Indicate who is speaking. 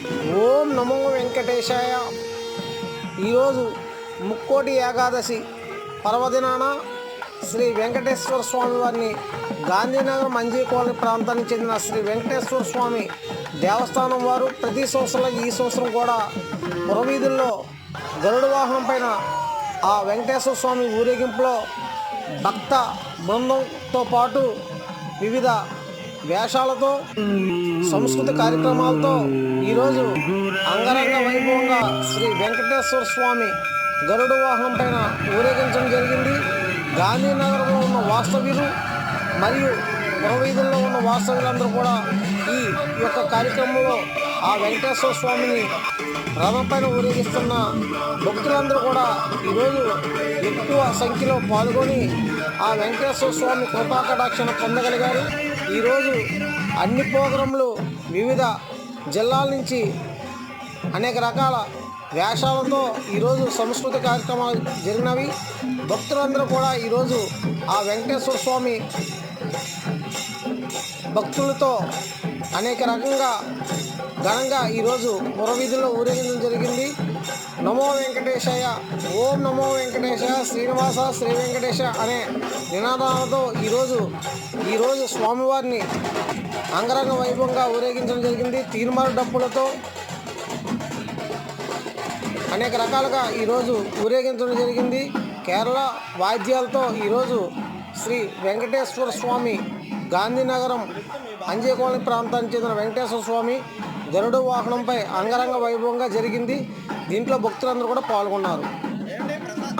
Speaker 1: ఓం నమో వెంకటేశాయ. ఈరోజు ముక్కోటి ఏకాదశి పర్వదినాన శ్రీ వెంకటేశ్వర స్వామి వారిని గాంధీనగర్ మంజీ కాలనీ ప్రాంతానికి చెందిన శ్రీ వెంకటేశ్వర స్వామి దేవస్థానం వారు ప్రతి సంవత్సరం ఈ సంవత్సరం కూడా పురవీధుల్లో గరుడ వాహనం పైన ఆ వెంకటేశ్వర స్వామి ఊరేగింపులో భక్త బృందంతో పాటు వివిధ వేషాలతో సంస్కృతి కార్యక్రమాలతో ఈరోజు అంగరంగ వైభవంగా శ్రీ వెంకటేశ్వర స్వామి గరుడు వాహనం పైన ఊరేగించడం జరిగింది. గాంధీనగర్లో ఉన్న వాస్తవ్యులు మరియు పురవీధుల్లో ఉన్న వాస్తవ్యులందరూ కూడా ఈ యొక్క కార్యక్రమంలో ఆ వెంకటేశ్వర స్వామిని రథం పైన ఊరేగిస్తున్న భక్తులందరూ కూడా ఈరోజు ఎక్కువ సంఖ్యలో పాల్గొని ఆ వెంకటేశ్వర స్వామి కృపాకటాక్షణ పొందగలిగారు. ఈరోజు అన్ని ప్రోగ్రాంలు వివిధ జిల్లాల నుంచి అనేక రకాల వేషాలతో ఈరోజు సంస్కృతి కార్యక్రమాలు జరిగినవి. భక్తులందరూ కూడా ఈరోజు ఆ వెంకటేశ్వర స్వామి భక్తులతో అనేక రకంగా ఘనంగా ఈరోజు పురవీధుల్లో ఊరేగించడం జరిగింది. నమో వెంకటేశయ్య ఓం నమో వెంకటేశ శ్రీనివాస శ్రీ వెంకటేశ అనే నినాదాలతో ఈరోజు ఈరోజు స్వామివారిని అంగరంగ వైభవంగా ఊరేగించడం జరిగింది. తీర్మాన డప్పులతో అనేక రకాలుగా ఈరోజు ఊరేగించడం జరిగింది. కేరళ వాద్యాలతో ఈరోజు శ్రీ వెంకటేశ్వర స్వామి గాంధీనగరం అంజేకోని ప్రాంతానికి చెందిన వెంకటేశ్వర స్వామి గరుడ వాహనంపై అంగరంగ వైభవంగా జరిగింది. దీంట్లో భక్తులందరూ కూడా పాల్గొన్నారు.